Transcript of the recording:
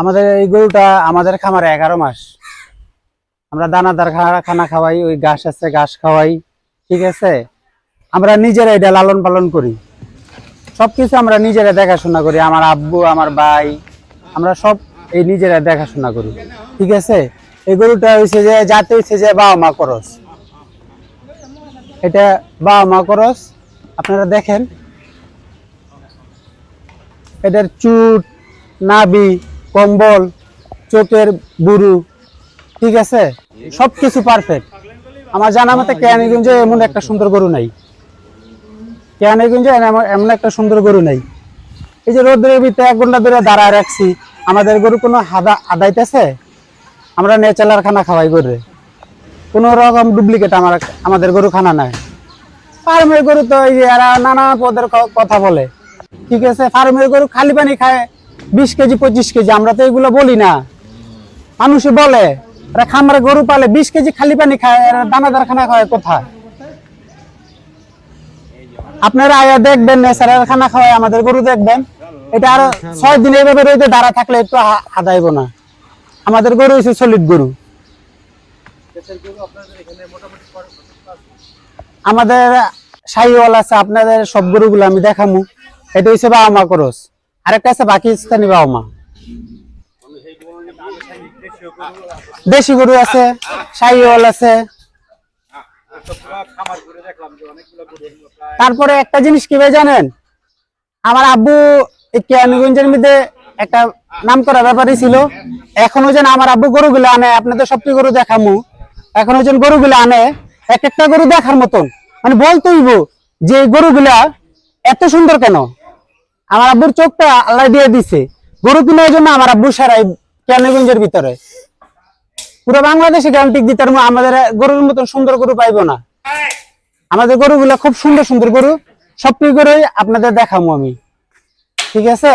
আমাদের এই গরুটা আমাদের খামারে এগারো মাস। আমরা দানাদার খানা খাওয়াই, ওই ঘাস আছে, ঘাস খাওয়াই, ঠিক আছে? আমরা নিজেরা এটা লালন পালন করি। সবকিছু আমরা নিজেরা দেখাশোনা করি, আমার আব্বু, আমার ভাই, আমরা সব এই নিজেরা দেখাশোনা করি, ঠিক আছে? এই গরুটা হয়েছে যে যাতে হয়েছে যে, বাবা মা করস এটা বাবা মা করস আপনারা দেখেন। এটার চুট নাবি কম্বল, চোখের বুরু, ঠিক আছে? সবকিছু পারফেক্ট আমার জানা মতে কেয়ানিগঞ্জে এমন একটা সুন্দর গরু নাই। কেয়ানিগঞ্জে এমন একটা সুন্দর গরু নাই। এই যে রোদ্রের ভিতরে এক ঘণ্টা ধরে দাঁড়ায় রাখছি, আমাদের গরু কোনো হাদা আদাইতেছে? আমরা নেচালার খানা খাওয়াই গরু কোনো রকম ডুপ্লিকেট আমার, আমাদের গরু খানা নাই। ফার্মের গরু তো এই যে এরা নানা পদের কথা বলে। ঠিক আছে? ফার্মের গরু খালি পানি খায় বিশ কেজি, পঁচিশ কেজি, আমরা তো এগুলো বলি না। মানুষে বলে খামারে গরু পালে বিশ কেজি খালি পানি খায় এরা দানাদার খানা খায় কোথায়? আপনারা আয়া দেখবেন নেচারাল খানা খাওয়ায় আমাদের গরু দেখবেন। এটা আরও ছয় দিন এইভাবে রইতে, দাঁড়া থাকলে একটু হাদাইব না। আমাদের গরু হচ্ছে সলিড গরু। আমাদের শাহিওয়াল আছে, আপনাদের সব গরুগুলো আমি দেখামু। এটা হচ্ছে বাবা মা করস আরেকটা আছে পাকিস্তানি বাবা মা দেশি গরু আছে, শাহিওয়াল আছে। তারপরে একটা জিনিস কি ভাই জানেন? আমার আব্বু এই কেরানীগঞ্জের মধ্যে একটা নাম করা ব্যাপারই ছিল। এখনও যেন আমার আব্বু গরুগুলো আনে, আপনাদের সবটি গরু দেখামু। এখনও যেন গরুগুলো আনে, এক একটা গরু দেখার মতন। মানে বলতেইব যে গরুগুলা এত সুন্দর কেন? আমার আব্বুর চোখটা আল্লাহ দিয়ে দিছে। গরু কেনার জন্য আমার আব্বু সারাই কেরানীগঞ্জের ভিতরে। পুরো বাংলাদেশে গ্যারান্টি দিতে আমাদের গরুর মতন সুন্দর গরু পাইবো না। আমাদের গরুগুলো খুব সুন্দর সুন্দর গরু। সবটি গরুই আপনাদের দেখামো আমি। ঠিক আছে?